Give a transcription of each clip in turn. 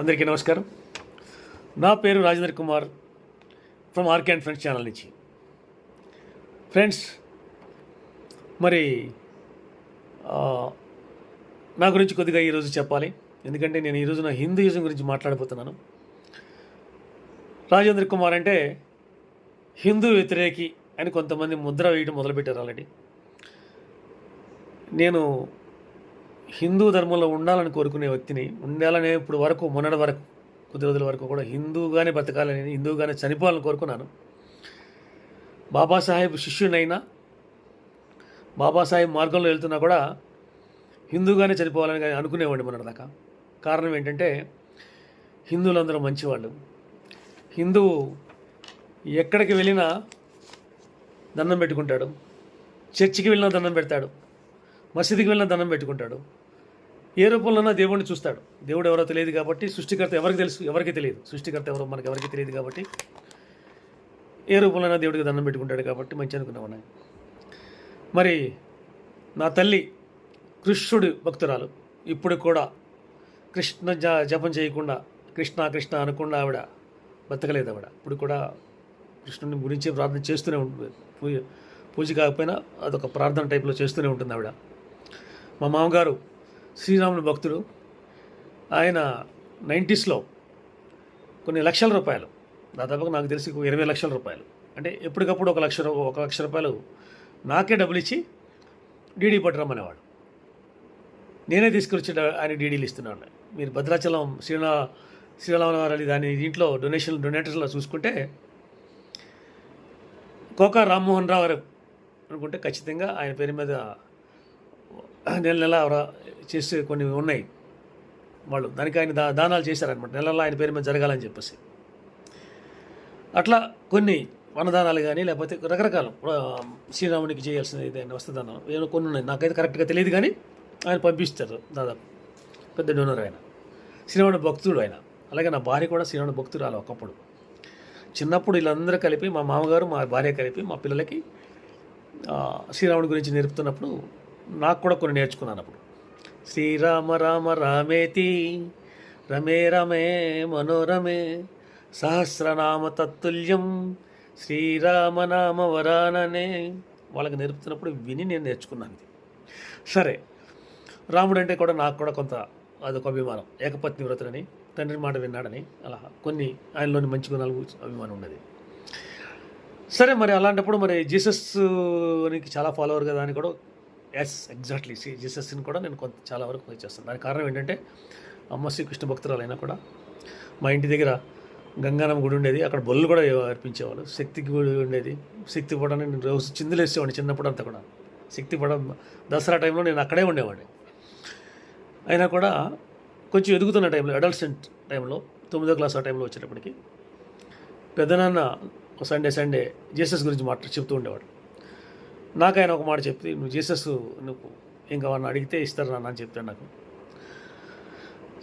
అందరికీ నమస్కారం. నా పేరు Rajendra Kumar from RK and friends channel నుంచి. ఫ్రెండ్స్ మరి నా గురించి కొద్దిగా ఈరోజు చెప్పాలి. ఎందుకంటే నేను ఈరోజు నా హిందూయిజం గురించి మాట్లాడబోతున్నాను. రాజేంద్ర కుమార్ అంటే హిందూ వ్యతిరేకి అని కొంతమంది ముద్ర వేయడం మొదలుపెట్టారు ఆల్రెడీ. నేను హిందూ ధర్మంలో ఉండాలని కోరుకునే వ్యక్తిని ఉండాలనే ఇప్పుడు వరకు మొన్నటి వరకు కొద్ది రోజుల వరకు కూడా హిందూగానే బతకాలని హిందూగానే చనిపోవాలని కోరుకున్నాను. బాబాసాహెబ్ శిష్యునైనా బాబాసాహెబ్ మార్గంలో వెళ్తున్నా కూడా హిందూగానే చనిపోవాలని కానీ అనుకునేవాడిని మొన్నటిదాకా. కారణం ఏంటంటే హిందువులందరూ మంచివాళ్ళు. హిందువు ఎక్కడికి వెళ్ళినా దండం పెట్టుకుంటాడు. చర్చికి వెళ్ళినా దండం పెడతాడు. మసీదుకి వెళ్ళినా దండం పెట్టుకుంటాడు. ఏ రూపంలోనైనా దేవుడిని చూస్తాడు. దేవుడు ఎవరో తెలియదు కాబట్టి సృష్టికర్త ఎవరికి తెలుసు? ఎవరికి తెలియదు. సృష్టికర్త ఎవరో మనకి ఎవరికి తెలియదు కాబట్టి ఏ రూపంలోనైనా దేవుడికి దండం పెట్టుకుంటాడు కాబట్టి మంచి అనుకున్నామని మరి నా తల్లి కృష్ణుడి భక్తురాలు. ఇప్పుడు కూడా కృష్ణ జ జపం చేయకుండా కృష్ణ కృష్ణ అనకుండా ఆవిడ బతకలేదు ఆవిడ. ఇప్పుడు కూడా కృష్ణుని గురించి ప్రార్థన చేస్తూనే ఉంటుంది పూజ పూజ కాకపోయినా అదొక ప్రార్థన టైప్లో చేస్తూనే ఉంటుంది ఆవిడ. మా మామగారు శ్రీరాముని భక్తుడు ఆయన నైంటీస్లో కొన్ని లక్షల రూపాయలు దాదాపుగా నాకు తెలిసి ఇరవై లక్షల రూపాయలు. అంటే ఎప్పటికప్పుడు ఒక లక్ష రూ- ఒక లక్ష రూపాయలు నాకే డబ్బులు ఇచ్చి డీడీ పట్టరమ్మనేవాడు నేనే తీసుకొచ్చి డ- ఆయన డీడీలు ఇస్తున్నాను మీరు భద్రాచలం శ్రీనా శ్రీరామవారి దాని దీంట్లో డొనేషన్ డొనేటర్స్లో చూసుకుంటే కోకా రామ్మోహన్ రావు గారు అనుకుంటే ఖచ్చితంగా ఆయన పేరు మీద నెల నెల చేసే కొన్ని ఉన్నాయి. వాళ్ళు దానికి ఆయన దా దానాలు చేశారనమాట నెల ఆయన పేరు మీద జరగాలని చెప్పేసి. అట్లా కొన్ని వనదానాలు కానీ లేకపోతే రకరకాల శ్రీరామునికి చేయాల్సిన ఏదైనా వస్తుందన్న ఏదో కొన్ని ఉన్నాయి. నాకైతే కరెక్ట్గా తెలియదు కానీ ఆయన పంపిస్తారు దాదాపు. పెద్ద డోనర్ ఆయన. శ్రీరాముడి భక్తుడు ఆయన. అలాగే నా భార్య కూడా శ్రీరాముడి భక్తురాలు ఒకప్పుడు. చిన్నప్పుడు వీళ్ళందరూ కలిపి మా మామగారు మా భార్య కలిపి మా పిల్లలకి శ్రీరాముడి గురించి నేర్పుతున్నప్పుడు నాకు కూడా కొన్ని నేర్చుకున్నాను అప్పుడు. శ్రీరామ రామ రామేతి రమే రమే మనోరమే సహస్రనామ తత్తుల్యం శ్రీరామనామ వరాననే వాళ్ళకి నేర్పుతున్నప్పుడు విని నేను నేర్చుకున్నాను ఇది. సరే రాముడు అంటే కూడా నాకు కూడా కొంత అదొక అభిమానం. ఏకపత్ని వ్రతుడని తండ్రి మాట విన్నాడని అలా కొన్ని ఆయనలోని మంచి గుణాలు అభిమానం ఉన్నది. సరే మరి అలాంటప్పుడు మరి జీసస్కి చాలా ఫాలోవర్ కదా అని కూడా ఎస్ ఎగ్జాక్ట్లీ. సి జీసస్ని కూడా నేను కొంత చాలా వరకు చేస్తాను. దానికి కారణం ఏంటంటే అమ్మ శ్రీకృష్ణ భక్తురాలైనా కూడా మా ఇంటి దగ్గర గంగానమ్మ గుడి ఉండేది. అక్కడ బొల్లు కూడా అర్పించేవాళ్ళు. శక్తికి గుడి ఉండేది. శక్తి పడని నేను రోజు చిందులేసేవాడిని చిన్నప్పుడు అంతా కూడా. శక్తి పడ దసరా టైంలో నేను అక్కడే ఉండేవాడిని. అయినా కూడా కొంచెం ఎదుగుతున్న టైంలో అడల్సెంట్ టైంలో తొమ్మిదో క్లాస్ ఆ టైంలో వచ్చేటప్పటికి పెద్దనాన్న సండే సండే జీసస్ గురించి మాట చెప్తూ ఉండేవాడు. నాకు ఆయన ఒక మాట చెప్తే నువ్వు జీసస్ నువ్వు ఇంకా వాడిని అడిగితే ఇస్తారు నాన్న అని చెప్తాడు నాకు.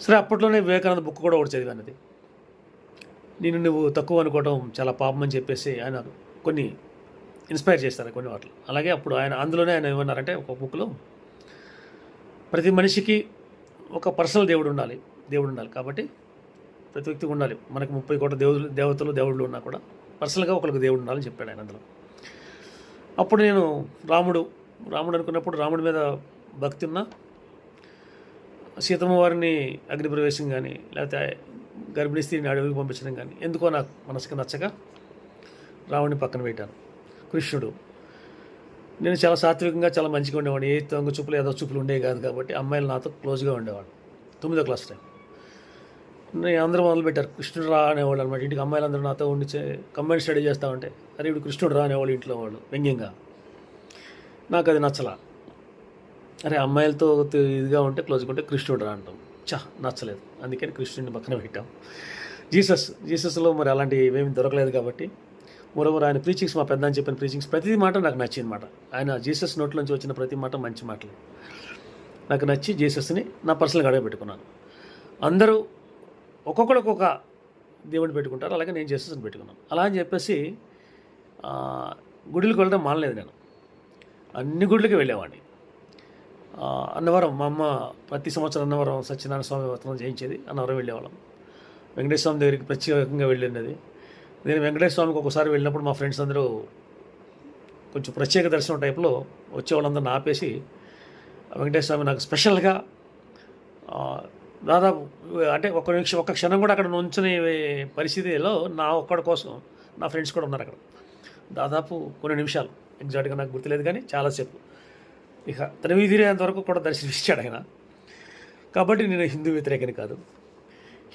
సరే అప్పట్లోనే వివేకానంద బుక్ కూడా ఒకటి చదివాను అది. నేను నువ్వు తక్కువ అనుకోవడం చాలా పాపం అని చెప్పేసి ఆయన కొన్ని ఇన్స్పైర్ చేస్తారు కొన్ని వాటిలో అలాగే అప్పుడు ఆయన అందులోనే ఆయన ఏమన్నారంటే ఒక బుక్లో ప్రతి మనిషికి ఒక పర్సనల్ దేవుడు ఉండాలి దేవుడు ఉండాలి. కాబట్టి ప్రతి వ్యక్తికి ఉండాలి. మనకు ముప్పై కోట్ల దేవుడు దేవతలు దేవుళ్ళు ఉన్నా కూడా పర్సనల్గా ఒకరికి దేవుడు ఉండాలని చెప్పాడు ఆయన అందులో. అప్పుడు నేను రాముడు రాముడు అనుకున్నప్పుడు రాముడి మీద భక్తి ఉన్న. సీతమ్మ వారిని అగ్నిప్రవేశం కానీ లేకపోతే గర్భిణీ స్త్రీని అడవికి పంపించడం కానీ ఎందుకో నాకు మనసుకు నచ్చక రాముడిని పక్కన పెట్టాను. కృష్ణుడు. నేను చాలా సాత్వికంగా చాలా మంచిగా ఉండేవాడిని. ఏ తొంగ చూపులు ఏదో చూపులు ఉండేవి కాదు కాబట్టి అమ్మాయిలు నాతో క్లోజ్గా ఉండేవాడు తొమ్మిదో క్లాస్ టైం. నేను అందరూ మొదలుపెట్టారు. కృష్ణుడు రా అనేవాళ్ళు అనమాట ఇంటికి అమ్మాయిలు అందరూ నాతో ఉండి కంబైన్ స్టడీ చేస్తా ఉంటే అరే ఇప్పుడు కృష్ణుడు రా అనేవాళ్ళు ఇంట్లో వాళ్ళు వ్యంగ్యంగా. నాకు అది నచ్చలా. అరే అమ్మాయిలతో ఇదిగా ఉంటే క్లోజ్గా ఉంటే కృష్ణుడు రా అంటాం. చా నచ్చలేదు. అందుకని కృష్ణుడిని పక్కన పెట్టాం. జీసస్ జీసస్లో మరి అలాంటివి ఏమీ దొరకలేదు కాబట్టి మరోవర్ ఆయన ప్రీచింగ్స్ మా పెద్ద అని చెప్పిన ప్రీచింగ్స్ ప్రతి మాట నాకు నచ్చింది మాట. ఆయన జీసస్ నోట్లోంచి వచ్చిన ప్రతి మాట మంచి మాటలు. నాకు నచ్చి జీసస్ని నా పర్సనల్గా అడగబెట్టుకున్నాను. అందరూ ఒక్కొక్కడు ఒక్కొక్క దేవుడిని పెట్టుకుంటారు అలాగే నేను జీసస్ని పెట్టుకున్నాను. అలా అని చెప్పేసి గుడిలకు వెళ్ళడం మానలేదు నేను. అన్ని గుడులకి వెళ్ళేవాడిని. అన్నవరం మా అమ్మ ప్రతి సంవత్సరం అన్నవరం సత్యనారాయణ స్వామి వ్రతం చేయించేది అన్నవరం వెళ్ళేవాళ్ళం. వెంకటేశ్వర స్వామి దగ్గరికి ప్రత్యేకంగా వెళ్ళినది నేను వెంకటేశ్వర స్వామికి ఒకసారి వెళ్ళినప్పుడు మా ఫ్రెండ్స్ అందరూ కొంచెం ప్రత్యేక దర్శనం టైప్లో వచ్చే వాళ్ళందరిని ఆపేసి వెంకటేశ్వర స్వామి నాకు స్పెషల్గా దాదాపు అంటే ఒక నిమిషం ఒక క్షణం కూడా అక్కడ నుంచునే పరిస్థితిలో నా ఒక్కడి కోసం నా ఫ్రెండ్స్ కూడా ఉన్నారు అక్కడ. దాదాపు కొన్ని నిమిషాలు. ఎగ్జాక్ట్గా నాకు గుర్తులేదు కానీ చాలాసేపు ఇక తనివి తీరేంత వరకు కూడా దర్శనమిచ్చాడు ఆయన. కాబట్టి నేను హిందూ వ్యతిరేకని కాదు.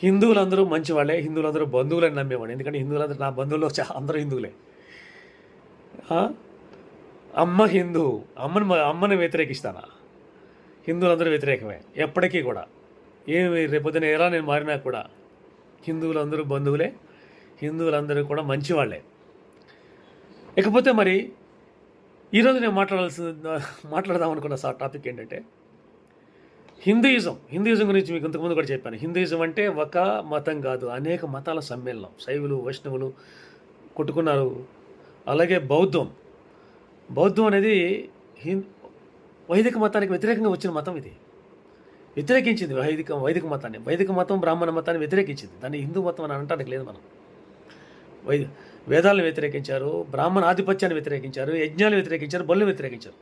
హిందువులందరూ మంచి వాళ్ళే హిందువులందరూ బంధువులని నమ్మేవాడు ఎందుకంటే హిందువులందరూ నా బంధువుల్లో అందరూ హిందువులే. అమ్మ హిందూ అమ్మని అమ్మని వ్యతిరేకిస్తానా? హిందువులందరూ వ్యతిరేకమే ఎప్పటికీ కూడా. ఏమి రేపొద్దున ఎలా నేను మారినా కూడా? హిందువులందరూ బంధువులే. హిందువులందరూ కూడా మంచివాళ్ళే. ఇకపోతే మరి ఈరోజు నేను మాట్లాడాల్సిన మాట్లాడదాం అనుకున్న సార్ టాపిక్ ఏంటంటే హిందూయిజం. హిందూయిజం గురించి మీకు ఇంతకుముందు కూడా చెప్పాను. హిందూయిజం అంటే ఒక మతం కాదు అనేక మతాల సమ్మేళనం. శైవులు వైష్ణవులు కొట్టుకున్నారు. అలాగే బౌద్ధం. బౌద్ధం అనేది హిం వైదిక మతానికి వ్యతిరేకంగా వచ్చిన మతం ఇది. వ్యతిరేకించింది వైదిక వైదిక మతాన్ని. వైదిక మతం బ్రాహ్మణ మతాన్ని వ్యతిరేకించింది. దాన్ని హిందూ మతం అని అనటానికి లేదు మనం. వై వేదాలను వ్యతిరేకించారు బ్రాహ్మణ ఆధిపత్యాన్ని వ్యతిరేకించారు యజ్ఞాలు వ్యతిరేకించారు బళ్ళు వ్యతిరేకించారు.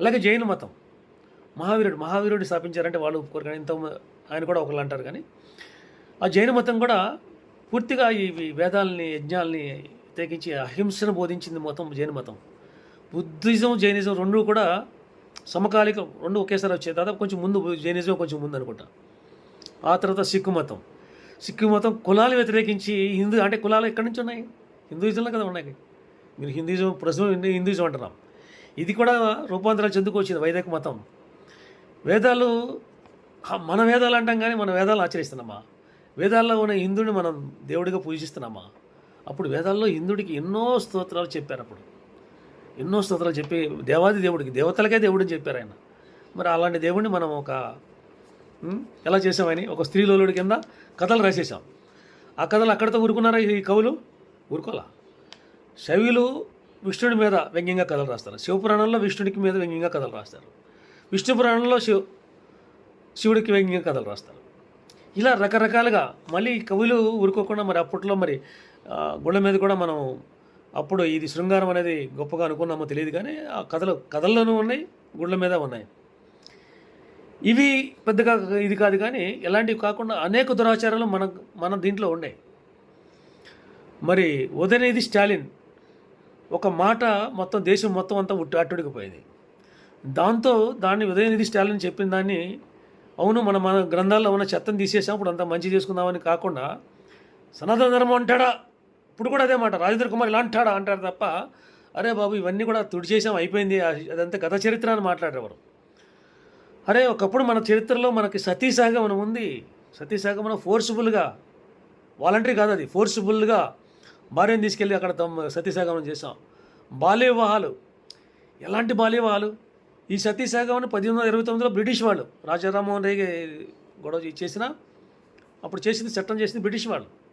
అలాగే జైన మతం. మహావీరుడు మహావీరుడు స్థాపించారంటే వాళ్ళు ఒప్పుకోరు కానీ ఇంత ఆయన కూడా ఒకళ్ళు అంటారు కానీ ఆ జైన మతం కూడా పూర్తిగా ఈ ఈ వేదాలని యజ్ఞాలని వ్యతిరేకించి అహింసను బోధించింది మతం జైన మతం. బుద్ధిజం జైనిజం రెండు కూడా సమకాలికం రెండు ఒకేసారి వచ్చాయి. దాదాపు కొంచెం ముందు జైనిజం కొంచెం ముందు అనుకుంటా. ఆ తర్వాత సిక్కు మతం. సిక్కు మతం కులాలు వ్యతిరేకించి హిందూ అంటే కులాలు ఎక్కడి నుంచి ఉన్నాయి? హిందూయిజంలో కదా ఉన్నాయి. మీరు హిందూయిజం ప్రస్తుతం హిందూ హిందూయిజం అంటున్నాం. ఇది కూడా రూపాంతరాలు చెందుకొచ్చింది వైదిక మతం. వేదాలు మన వేదాలు అంటాం కానీ మన వేదాలు ఆచరిస్తున్నామా? వేదాల్లో ఉన్న హిందుడిని మనం దేవుడిగా పూజిస్తున్నామా? అప్పుడు వేదాల్లో హిందుడికి ఎన్నో స్తోత్రాలు చెప్పారు అప్పుడు. ఎన్నో స్తోత్రాలు చెప్పి దేవాది దేవుడికి దేవతలకే దేవుడిని చెప్పారు ఆయన. మరి అలాంటి దేవుడిని మనం ఒక ఎలా చేసామని ఒక స్త్రీలోలుడి కింద కథలు రాసేసాం ఆ కథలు అక్కడితో ఊరుకున్నారా ఈ కవులు? ఊరుకోలా. శైవులు విష్ణుడి మీద వ్యంగ్యంగా కథలు రాస్తారు. శివపురాణంలో విష్ణుడికి మీద వ్యంగ్యంగా కథలు రాస్తారు. విష్ణు పురాణంలో శివ శివుడికి వ్యంగ్యంగా కథలు రాస్తారు. ఇలా రకరకాలుగా మళ్ళీ కవులు ఊరుకోకుండా మరి అప్పట్లో మరి గుళ్ళ మీద కూడా మనం అప్పుడు ఇది శృంగారం అనేది గొప్పగా అనుకున్నామో తెలియదు కానీ ఆ కథలు కథల్లోనూ ఉన్నాయి గుళ్ళ మీద ఉన్నాయి. ఇవి పెద్దగా ఇది కాదు కానీ ఎలాంటివి కాకుండా అనేక దురాచారాలు మన మన దీంట్లో ఉన్నాయి మరి ఉదయనిధి స్టాలిన్ ఒక మాట మొత్తం దేశం మొత్తం అంతా ఉట్టి అట్టుడికిపోయింది. దాంతో దాన్ని ఉదయనిధి స్టాలిన్ చెప్పిన దాన్ని అవును మన మన గ్రంథాల్లో ఉన్న చెత్తను తీసేసాం ఇప్పుడు అంతా మంచి చేసుకుందామని కాకుండా సనాతన ధర్మం అంటాడా? ఇప్పుడు కూడా అదే మాట రాజేంద్ర కుమార్ ఇలా అంటాడా? అంటారు తప్ప అరే బాబు ఇవన్నీ కూడా తుడిచేసాం అయిపోయింది. అదంతా గత చరిత్ర అని మాట్లాడేవారు. అరే ఒకప్పుడు మన చరిత్రలో మనకి సతీసాగమనం ఉంది. సతీసాగమనం ఫోర్స్ఫుల్గా వాలంటరీ కాదు అది. ఫోర్స్ఫుల్గా భార్యను తీసుకెళ్ళి అక్కడ తమ సతీసాగమనం చేసాం బాల్య వివాహాలు ఎలాంటి బాల్య వివాహాలు ఈ సతీసాగమనం పద్దెనిమిది వందల ఇరవై తొమ్మిదిలో బ్రిటిష్ వాళ్ళు రాజా రామ్మోహన్ గొడవ చేసిన అప్పుడు చేసింది చట్టం చేసింది బ్రిటిష్ వాళ్ళు.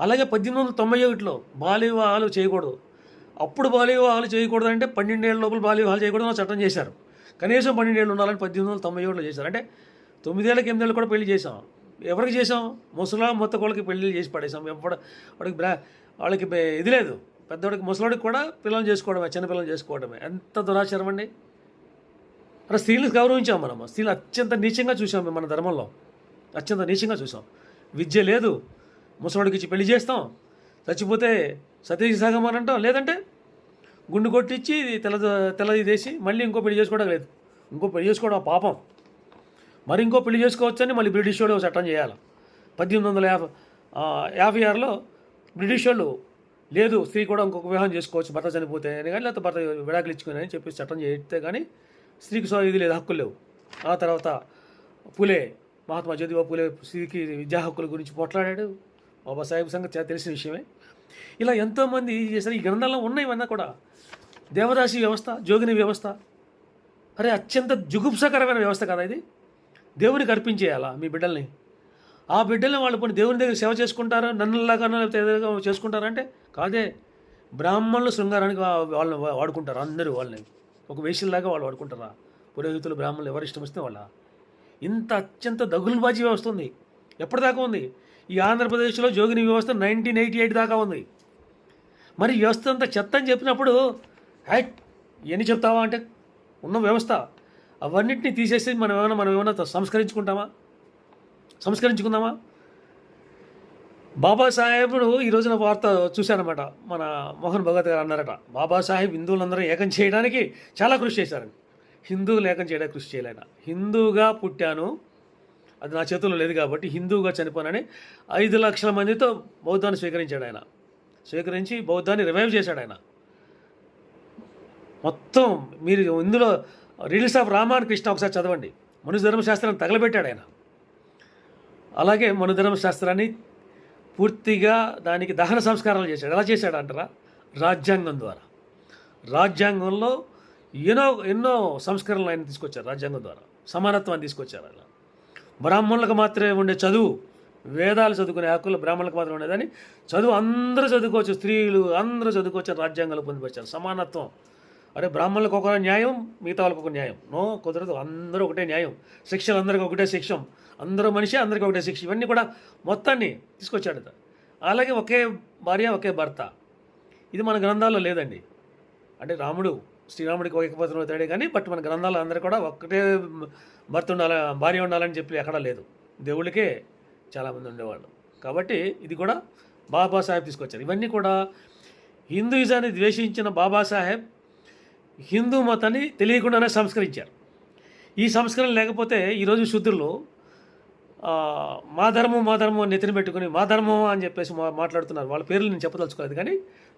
అలాగే పద్దెనిమిది వందల తొంభై ఒకటిలో బాల్య వివాహాలు చేయకూడదు. అప్పుడు బాల్య వివాహాలు చేయకూడదు అంటే పన్నెండేళ్ళ లోపల బాల్య వివాహాలు చేయకూడదు చట్టం చేశారు. కనీసం పన్నెండేళ్ళు ఉండాలని పద్దెనిమిది వందల తొంభై ఏడులో చేశారు. అంటే తొమ్మిదేళ్ళకి ఎనిమిదేళ్ళు కూడా పెళ్ళి చేసాం ఎవరికి చేసాం ముసలా మొత్త వాళ్ళకి పెళ్ళి చేసి పడేసాం ఎప్పుడు వాడికి బ్రా వాళ్ళకి ఇది లేదు. పెద్దవాడికి ముసలాడికి కూడా పిల్లలు చేసుకోవడమే చిన్నపిల్లలు చేసుకోవడమే. ఎంత దురాచారం అండి. అలా స్త్రీలను గౌరవించాం మనం స్త్రీలు అత్యంత నీచంగా చూసాం మన ధర్మంలో. అత్యంత నీచంగా చూసాం విద్య లేదు. ముసలోడికి ఇచ్చి పెళ్ళి చేస్తాం. చచ్చిపోతే సతీష్ సగం అని అంటాం. లేదంటే గుండు కొట్టించి తెల్ల తెల్లది తీసి మళ్ళీ ఇంకో పెళ్ళి చేసుకోవడం లేదు. ఇంకో పెళ్ళి చేసుకోవడం ఆ పాపం. మరి ఇంకో పెళ్ళి చేసుకోవచ్చని మళ్ళీ బ్రిటిష్ వాళ్ళు చట్టం చేయాలి. పద్దెనిమిది వందల యాభై యాభై ఆరులో బ్రిటిష్ వాళ్ళు లేదు స్త్రీ కూడా ఇంకొక వివాహం చేసుకోవచ్చు భర్త చనిపోతే అని కానీ లేకపోతే భర్త విడాకులు ఇచ్చుకుని అని చెప్పి చట్టం చేస్తే కానీ స్త్రీకి సో ఇది లేదు హక్కులు లేవు. ఆ తర్వాత పులే మహాత్మా జ్యోతిబా పులే స్త్రీకి విద్యా హక్కుల గురించి పోట్లాడాడు. బాబాసాహెబ్ సంగతి తెలిసిన విషయమే. ఇలా ఎంతోమంది చేశారు. ఈ గ్రంథాల్లో ఉన్నాయి కూడా దేవదాసి వ్యవస్థ జోగిని వ్యవస్థ. అరే అత్యంత జుగుప్సకరమైన వ్యవస్థ కదా ఇది. దేవునికి అర్పించేయాలా మీ బిడ్డల్ని? ఆ బిడ్డల్ని వాళ్ళు కొన్ని దేవుని దగ్గర సేవ చేసుకుంటారా? నన్నులాగా లేకపోతే చేసుకుంటారంటే కాదే. బ్రాహ్మణులు శృంగారానికి వాళ్ళని వాడుకుంటారు అందరూ వాళ్ళని. ఒక వేషల్లాగా వాళ్ళు వాడుకుంటారా? పురోహితులు బ్రాహ్మణులు ఎవరు ఇష్టం వస్తే వాళ్ళ. ఇంత అత్యంత దగులుబాజీ వ్యవస్థ ఉంది. ఎప్పటిదాకా ఉంది? ఈ ఆంధ్రప్రదేశ్లో జోగిని వ్యవస్థ నైన్టీన్ ఎయిటీ ఎయిట్ దాకా ఉంది. మరి వ్యవస్థ అంతా చెత్త అని చెప్పినప్పుడు హైట్ ఎన్ని చెప్తావా అంటే ఉన్న వ్యవస్థ. అవన్నిటిని తీసేసి మనం ఏమైనా మనం ఏమైనా సంస్కరించుకుంటామా? సంస్కరించుకుందామా? బాబాసాహెబ్ను ఈ రోజున వార్త చూశానమాట మన మోహన్ భగత్ గారు అన్నారట. బాబాసాహెబ్ హిందువులందరూ ఏకం చేయడానికి చాలా కృషి చేశారండి హిందువులు ఏకం చేయడానికి కృషి చేయలేన? హిందువుగా పుట్టాను. అది నా చేతుల్లో లేదు కాబట్టి హిందువుగా చనిపోనని ఐదు లక్షల మందితో బౌద్ధాన్ని స్వీకరించాడు ఆయన. స్వీకరించి బౌద్ధాన్ని రివైవ్ చేశాడు ఆయన. మొత్తం మీరు ఇందులో రిలీజ్ ఆఫ్ రామాన్ కృష్ణ ఒకసారి చదవండి. మనుషు ధర్మశాస్త్రాన్ని తగలబెట్టాడు ఆయన. అలాగే మను ధర్మశాస్త్రాన్ని పూర్తిగా దానికి దహన సంస్కారాలు చేశాడు. ఎలా చేశాడు అంటారా? రాజ్యాంగం ద్వారా. రాజ్యాంగంలో ఎన్నో ఎన్నో సంస్కరణలు ఆయన తీసుకొచ్చారు రాజ్యాంగం ద్వారా. సమానత్వాన్ని తీసుకొచ్చారు అలా బ్రాహ్మణులకు మాత్రమే ఉండే చదువు. వేదాలు చదువుకునే హక్కులు బ్రాహ్మణులకు మాత్రమే ఉండేదని చదువు అందరూ చదువుకోవచ్చు. స్త్రీలు అందరూ చదువుకోవచ్చు. రాజ్యాంగాలు పొందిపరిచారు. సమానత్వం. అరే బ్రాహ్మణులకు ఒక న్యాయం మిగతా వాళ్ళకు ఒక న్యాయం. నో కుదరదు. అందరూ ఒకటే న్యాయం. శిక్షలు అందరికీ ఒకటే శిక్ష. అందరూ మనిషి అందరికీ ఒకటే శిక్ష. ఇవన్నీ కూడా మొత్తాన్ని తీసుకొచ్చాడు అలాగే ఒకే భార్య ఒకే భర్త. ఇది మన గ్రంథాల్లో లేదండి. అంటే రాముడు శ్రీరాముడికి ఏకపత్రం అవుతాడే కానీ బట్ మన గ్రంథాలు అందరూ కూడా ఒక్కటే భర్త ఉండాలి భార్య ఉండాలని చెప్పి ఎక్కడా లేదు. దేవుళ్ళకే చాలామంది ఉండేవాళ్ళు. కాబట్టి ఇది కూడా బాబాసాహెబ్ తీసుకొచ్చారు. ఇవన్నీ కూడా హిందూయిజాన్ని ద్వేషించిన బాబాసాహెబ్ హిందూ మతాన్ని తెలియకుండానే సంస్కరించారు. ఈ సంస్కరణ లేకపోతే ఈరోజు శుద్ధులు మా ధర్మం మా ధర్మం నెత్తిన పెట్టుకుని మా ధర్మం అని చెప్పేసి మా మాట్లాడుతున్నారు. వాళ్ళ పేర్లు నేను చెప్పదలుచుకోలేదు కానీ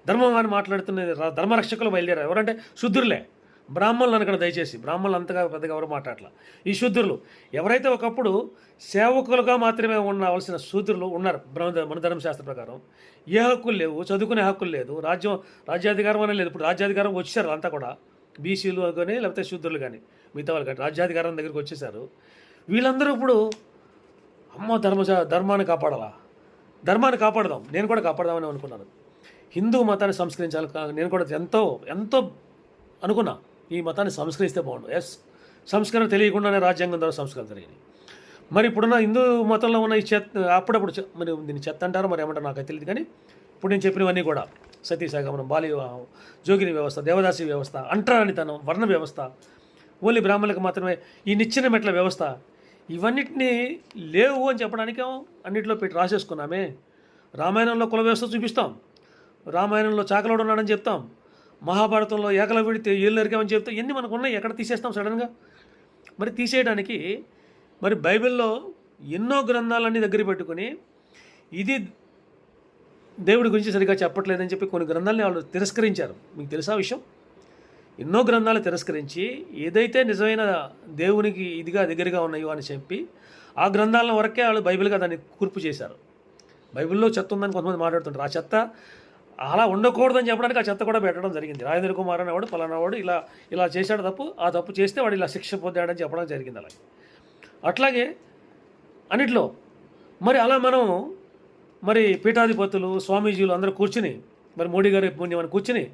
ధర్మం అని మాట్లాడుతున్నది ధర్మరక్షకులు బయలుదేరారు. ఎవరంటే శుద్ధులే బ్రాహ్మణులు అనక్కడ దయచేసి బ్రాహ్మణులు అంతగా పెద్దగా ఎవరు మాట్లాడలే ఈ శూద్రులు ఎవరైతే ఒకప్పుడు సేవకులుగా మాత్రమే ఉండవలసిన శూద్రులు ఉన్నారు బ్రహ్మ మన ధర్మశాస్త్ర ప్రకారం ఏ హక్కులు లేవు చదువుకునే హక్కులు లేదు రాజ్యం రాజ్యాధికారం అనేది లేదు. ఇప్పుడు రాజ్యాధికారం వచ్చేసారు అంతా కూడా. బీసీలు కానీ లేకపోతే శూద్రులు కానీ మిగతా వాళ్ళు కానీ రాజ్యాధికారం దగ్గరికి వచ్చేసారు. వీళ్ళందరూ ఇప్పుడు అమ్మో ధర్మ ధర్మాన్ని కాపాడాలా? ధర్మాన్ని కాపాడదాం. నేను కూడా కాపాడదామని అనుకున్నాను. హిందూ మతాన్ని సంస్కరించాలి నేను కూడా ఎంతో ఎంతో అనుకున్నా ఈ మతాన్ని సంస్కరిస్తే బాగుండు. ఎస్ సంస్కరణ తెలియకుండానే రాజ్యాంగం ద్వారా సంస్కరణ జరిగింది. మరి ఇప్పుడున్న హిందూ మతంలో ఉన్న ఈ చెత్త అప్పుడప్పుడు చె- మరి దీన్ని చెత్త అంటారో మరి ఏమంటారు నాకు తెలియదు కానీ ఇప్పుడు నేను చెప్పినవన్నీ కూడా సతీసాగమనం బాల్య వివాహం జోగిని వ్యవస్థ దేవదాసి వ్యవస్థ అంటరానితనం వర్ణ వ్యవస్థ ఓన్లీ బ్రాహ్మణులకు మాత్రమే ఈ నిచ్చిన మెట్ల వ్యవస్థ ఇవన్నిటినీ లేవు అని చెప్పడానికే అన్నింటిలో పెట్టి రాసేసుకున్నామే. రామాయణంలో కుల వ్యవస్థ చూపిస్తాం. రామాయణంలో చాకలోడు ఉన్నాడని చెప్తాం. మహాభారతంలో ఏకలవిడితే ఏళ్ళు నరికామని చెప్తాం ఇవన్నీ మనకు ఉన్నాయి ఎక్కడ తీసేస్తాం సడన్గా మరి తీసేయడానికి మరి బైబిల్లో ఎన్నో గ్రంథాలన్నీ దగ్గర పెట్టుకుని ఇది దేవుడి గురించి సరిగా చెప్పట్లేదని చెప్పి కొన్ని గ్రంథాలని వాళ్ళు తిరస్కరించారు. మీకు తెలుసా విషయం? ఎన్నో గ్రంథాలు తిరస్కరించి ఏదైతే నిజమైన దేవునికి ఇదిగా దగ్గరగా ఉన్నాయో అని చెప్పి ఆ గ్రంథాల వరకే వాళ్ళు బైబిల్గా దాన్ని కూర్పు చేశారు. బైబిల్లో చెత్త ఉందని కొంతమంది మాట్లాడుతుంటారు. ఆ చెత్త అలా ఉండకూడదని చెప్పడానికి ఆ చెత్త కూడా పెట్టడం జరిగింది. రాజేంద్ర కుమార్ అనేవాడు పలానావాడు ఇలా ఇలా చేశాడు తప్పు ఆ తప్పు చేస్తే వాడు ఇలా శిక్ష పొందాడని చెప్పడం జరిగింది అలాగే. అట్లాగే అన్నిట్లో మరి అలా మనం మరి పీఠాధిపతులు స్వామీజీలు అందరూ కూర్చుని మరి మోడీ గారి పుణ్యమని కూర్చుని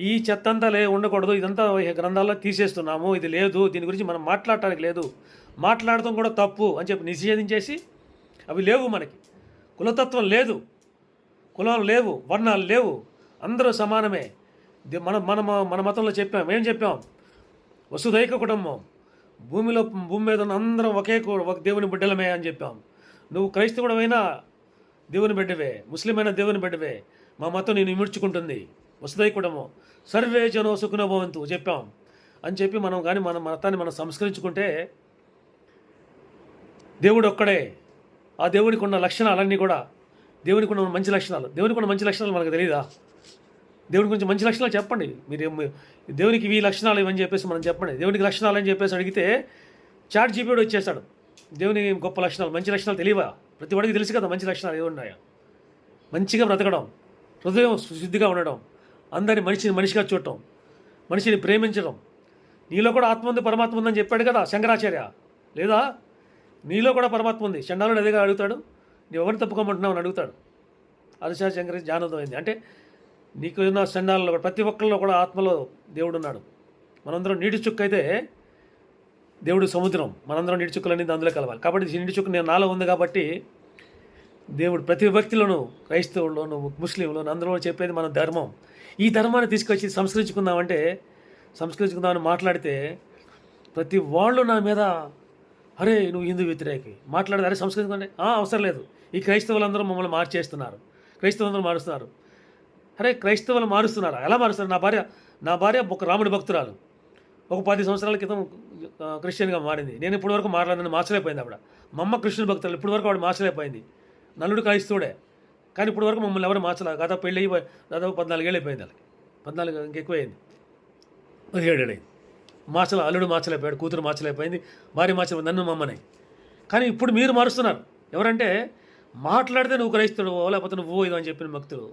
ఈ చెత్త అంతా లే ఉండకూడదు ఇదంతా గ్రంథాల్లో తీసేస్తున్నాము ఇది లేదు దీని గురించి మనం మాట్లాడటానికి లేదు మాట్లాడటం కూడా తప్పు అని చెప్పి నిషేధించేసి అవి లేవు మనకి. కులతత్వం లేదు. కులాలు లేవు వర్ణాలు లేవు. అందరూ సమానమే. మన మన మన మతంలో చెప్పాం. ఏం చెప్పాం? వసుదైక కుటుంబం. భూమిలో భూమి మీద ఉన్న అందరం ఒకే ఒక దేవుని బిడ్డలమే అని చెప్పాం. నువ్వు క్రైస్తవుడమైనా దేవుని బిడ్డవే. ముస్లిం అయినా దేవుని బిడ్డవే. మా మతం నేను ఇమిడ్చుకుంటుంది. వసుదై కుటుంబం. సర్వే జనో సుఖనో భవంతు చెప్పాం. అని చెప్పి మనం కానీ మన మతాన్ని మనం సంస్కరించుకుంటే దేవుడు ఒక్కడే. ఆ దేవుడికి ఉన్న లక్షణాలన్నీ కూడా దేవునికి ఉన్న మంచి లక్షణాలు. దేవునికి ఉన్న మంచి లక్షణాలు మనకు తెలియదా దేవుని గురించి మంచి లక్షణాలు చెప్పండి. మీరు దేవునికి ఇవి లక్షణాలు ఇవని చెప్పేసి మనం చెప్పండి. దేవునికి లక్షణాలు అని చెప్పేసి అడిగితే చాట్ జీపీడు వచ్చేస్తాడు. దేవుని గొప్ప లక్షణాలు మంచి లక్షణాలు తెలియవా? ప్రతి వాడికి తెలుసు కదా మంచి లక్షణాలు ఏమున్నాయా మంచిగా బ్రతకడం హృదయం శుద్ధిగా ఉండడం అందరిని మనిషిని మనిషిగా చూడటం మనిషిని ప్రేమించడం. నీలో కూడా ఆత్మ ఉంది పరమాత్మ ఉందని చెప్పాడు కదా శంకరాచార్య. లేదా? నీలో కూడా పరమాత్మ ఉంది. చండాలుడు అదేగా అడుగుతాడు? నువ్వు ఎవరిని తప్పుకోమంటున్నావు అని అడుగుతాడు. అదిశా శంకర అంటే నీకు ఉన్న చండాలలో ప్రతి ఒక్కరిలో కూడా ఆత్మలో దేవుడు ఉన్నాడు మనందరం నీటి చుక్క అయితే దేవుడు సముద్రం. మనందరం నీటి చుక్కలన్నీ అందులో కలవాలి. కాబట్టి నీటి చుక్క నేను నాలో ఉంది కాబట్టి దేవుడు ప్రతి వ్యక్తిలోనూ క్రైస్తవుల్లోను ముస్లింలోను అందరూ చెప్పేది మన ధర్మం. ఈ ధర్మాన్ని తీసుకొచ్చి సంస్కరించుకుందామంటే సంస్కరించుకుందామని మాట్లాడితే ప్రతి వాళ్ళు నా మీద అరే నువ్వు హిందూ వ్యతిరేకి. మాట్లాడదు. అరే సంస్కృతి అవసరం లేదు. ఈ క్రైస్తవులందరూ మమ్మల్ని మార్చేస్తున్నారు. క్రైస్తవులందరూ మారుస్తున్నారు. అరే క్రైస్తవులు మారుస్తున్నారా? ఎలా మారుస్తారు నా భార్య నా భార్య ఒక రాముడి భక్తురాలు. ఒక పది సంవత్సరాల క్రితం క్రిస్టియన్గా మారింది. నేను ఇప్పటి వరకు మాట్లాడిన మార్చలేకపోయింది ఆవిడ. మా అమ్మ కృష్ణుని భక్తులు ఇప్పటి వరకు ఆవిడ మార్చలేకపోయింది. నల్లుడు క్రైస్తవుడే. కానీ ఇప్పటి వరకు మమ్మల్ని ఎవరు మార్చలే? గత పెళ్ళి అయిపోయి దాదాపు పద్నాలుగేళ్ళు అయిపోయింది వాళ్ళకి పద్నాలుగు ఇంకెక్కువైంది. పదిహేడు అయింది మార్చల అల్లుడు మార్చలేకపోయాడు కూతురు మార్చలేకపోయింది భార్య మార్చలే నన్ను మమ్మని. కానీ ఇప్పుడు మీరు మారుస్తున్నారు. ఎవరంటే మాట్లాడితే నువ్వు క్రైస్తుడు లేకపోతే నువ్వు ఇదో అని చెప్పిన భక్తులు.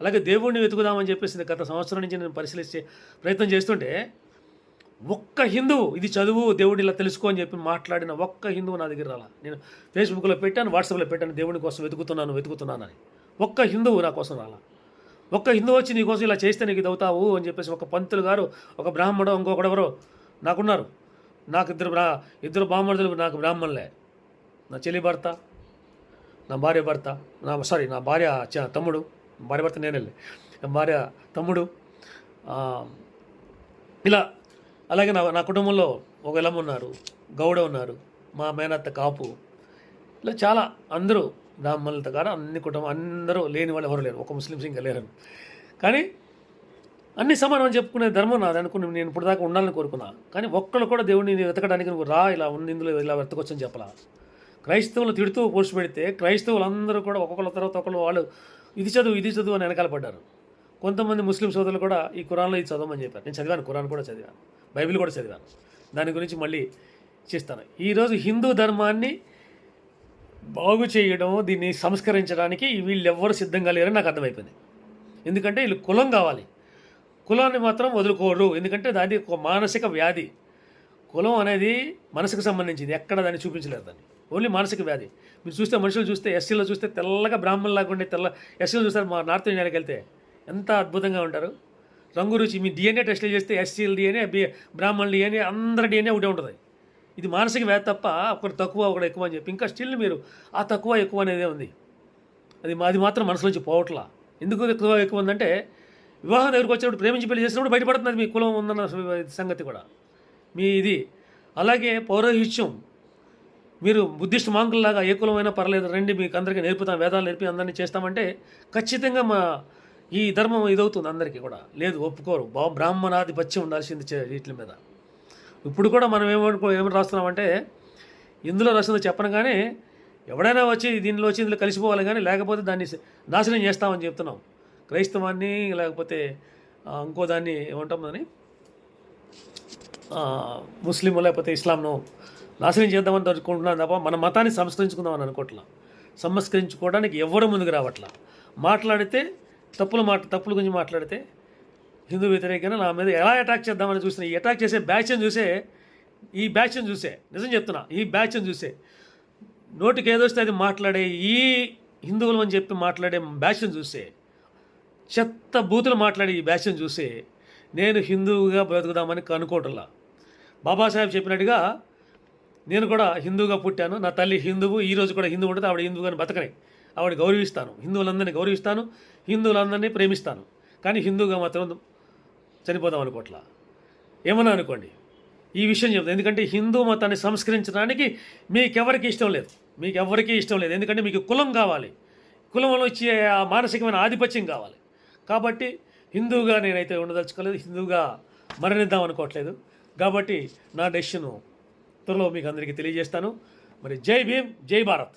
అలాగే దేవుడిని వెతుకుదామని చెప్పేసి గత సంవత్సరం నుంచి నేను పరిశీలించే ప్రయత్నం చేస్తుంటే ఒక్క హిందువు ఇది చదువు దేవుడిని ఇలా తెలుసుకో అని చెప్పి మాట్లాడిన ఒక్క హిందువు నా దగ్గర రాలా. నేను ఫేస్బుక్లో పెట్టాను వాట్సాప్లో పెట్టాను దేవుని కోసం వెతుకుతున్నాను వెతుకుతున్నానని. ఒక్క హిందువు నా కోసం రాలా. ఒక్క హిందువు వచ్చి నీకోసం ఇలా చేస్తే నీకు ఇది అవుతావు అని చెప్పేసి ఒక పంతులు గారు ఒక బ్రాహ్మడు ఇంకొకడెవరో నాకున్నారు. నాకు ఇద్దరు బ్రా ఇద్దరు బ్రాహ్మణులు నాకు బ్రాహ్మణులే. నా చెల్లి భర్త నా భార్య భర్త నా సారీ నా భార్య తమ్ముడు భార్య భర్త నేనే నా భార్య తమ్ముడు ఇలా అలాగే నా నా కుటుంబంలో ఒక ఎలమ్మ ఉన్నారు గౌడ ఉన్నారు మా మేనత్త కాపు. ఇలా చాలా అందరూ బ్రాహ్మణులతో కాదు అన్ని కుటుంబం అందరూ లేని వాళ్ళు ఎవరు లేరు. ఒక ముస్లిమ్స్ ఇంకా లేరు. కానీ అన్ని సమానం అని చెప్పుకునే ధర్మం నాది అనుకుని నేను ఇప్పుడు దాకా ఉండాలని కోరుకున్నా. కానీ ఒక్కళ్ళు కూడా దేవుడిని వెతకడానికి నువ్వు రా ఇలా ఉన్న ఇందులో ఇలా వెతకొచ్చని చెప్పలా. క్రైస్తవులు తిడుతూ పోస్ట్ పెడితే క్రైస్తవులందరూ కూడా ఒక్కొక్కళ్ళ తర్వాత ఒకళ్ళు వాళ్ళు ఇది చదువు ఇది చదువు అని వెనకాల పడ్డారు. కొంతమంది ముస్లిం సోదరులు కూడా ఈ కురాన్లో ఇది చదవమని చెప్పారు. నేను చదివాను కురాన్ కూడా చదివాను బైబిల్ కూడా చదివాను. దాని గురించి మళ్ళీ చేస్తాను. ఈరోజు హిందూ ధర్మాన్ని బాగు చేయడం దీన్ని సంస్కరించడానికి వీళ్ళెవ్వరు సిద్ధంగా లేరని నాకు అర్థమైపోయింది. ఎందుకంటే వీళ్ళు కులం కావాలి. కులాన్ని మాత్రం వదులుకోడు. ఎందుకంటే దాని ఒక మానసిక వ్యాధి. కులం అనేది మనసుకు సంబంధించింది. ఎక్కడ దాన్ని చూపించలేరు దాన్ని. ఓన్లీ మానసిక వ్యాధి. మీరు చూస్తే మనుషులు చూస్తే ఎస్సీలో చూస్తే తెల్లగా బ్రాహ్మణులాగా ఉండే తెల్ల ఎస్సీలో చూస్తారు మా నార్త్ ఇండియాకి వెళ్తే. ఎంత అద్భుతంగా ఉంటారు. రంగు రుచి మీ డిఎన్ఏ టెస్టులు చేస్తే ఎస్సీల డిఎన్ఏ బి బ్రాహ్మణుల డిఎన్ఏ అందరి డిఎన్ఏ ఒకటే ఉంటుంది. ఇది మానసిక వ్యాధి తప్ప ఒకటి తక్కువ ఒకటి ఎక్కువ అని చెప్పి. ఇంకా స్టిల్ మీరు ఆ తక్కువ ఎక్కువ అనేదే ఉంది అది అది మాత్రం మనసులోంచి పోవట్లా. ఎందుకు ఎక్కువ ఎక్కువ ఉందంటే వివాహం దగ్గరికి వచ్చినప్పుడు ప్రేమించి పెళ్ళి చేసినప్పుడు బయటపడుతుంది మీ కులం ఉందన్న సంగతి కూడా. మీ ఇది. అలాగే పౌరోహిత్యం. మీరు బుద్ధిస్ట్ మాంకుల్లాగా ఏ కులమైనా పర్లేదు రండి మీకు అందరికీ నేర్పుతాం వేదాలు నేర్పి అందరినీ చేస్తామంటే ఖచ్చితంగా మా ఈ ధర్మం ఇదవుతుంది అందరికీ కూడా. లేదు ఒప్పుకోరు. బా బ్రాహ్మణాధిపత్యం ఉండాల్సింది వీటి మీద. ఇప్పుడు కూడా మనం ఏమనుకో ఏమని రాస్తున్నామంటే ఇందులో రాసిందో చెప్పనగానే కానీ ఎవడైనా వచ్చి దీనిలో వచ్చి ఇందులో కలిసిపోవాలి కానీ లేకపోతే దాన్ని నాశనం చేస్తామని చెప్తున్నాం. క్రైస్తవాన్ని లేకపోతే ఇంకో దాన్ని ఏమంటాం దాన్ని? ముస్లిం లేకపోతే ఇస్లాంను నాశనం చేద్దామని అనుకుంటున్నాను తప్ప మన మతాన్ని సంస్కరించుకుందామని అనుకోవట్లా సంస్కరించుకోవడానికి ఎవరు ముందుకు రావట్లా. మాట్లాడితే తప్పులు మాట తప్పుల గురించి మాట్లాడితే హిందూ వ్యతిరేకంగా నా మీద ఎలా అటాక్ చేద్దామని చూసిన ఈ అటాక్ చేసే బ్యాచ్ని చూసే ఈ బ్యాచ్ని చూసే నిజం చెప్తున్నా ఈ బ్యాచ్ని చూసే. నోటికి ఏదొస్తే అది మాట్లాడే ఈ హిందువులు అని చెప్పి మాట్లాడే బ్యాచ్ని చూసే. చెత్త బూతులు మాట్లాడి ఈ బ్యాచ్ని చూసి నేను హిందువుగా బ్రతుకుదామని కనుకోవటంలా బాబాసాహెబ్ చెప్పినట్టుగా నేను కూడా హిందువుగా పుట్టాను నా తల్లి హిందువు ఈరోజు కూడా హిందువు ఉంటుంది ఆవిడ హిందువుగాని బతకని. ఆవిడ గౌరవిస్తాను హిందువులందరినీ గౌరవిస్తాను హిందువులందరినీ ప్రేమిస్తాను. కానీ హిందువుగా మాత్రం చనిపోదాం అనుకోవట్లా. ఏమన్నా అనుకోండి ఈ విషయం చెప్తాను ఎందుకంటే హిందూ మతాన్ని సంస్కరించడానికి మీకెవరికి ఇష్టం లేదు. మీకు ఎవరికీ ఇష్టం లేదు. ఎందుకంటే మీకు కులం కావాలి. కులంలో వచ్చే మానసికమైన ఆధిపత్యం కావాలి. కాబట్టి హిందువుగా నేనైతే ఉండదలుచుకోలేదు హిందువుగా మరణిద్దాం అనుకోవట్లేదు. కాబట్టి నా డెసిషను త్వరలో మీకు అందరికీ తెలియజేస్తాను. మరి జై భీమ్ జై భారత్.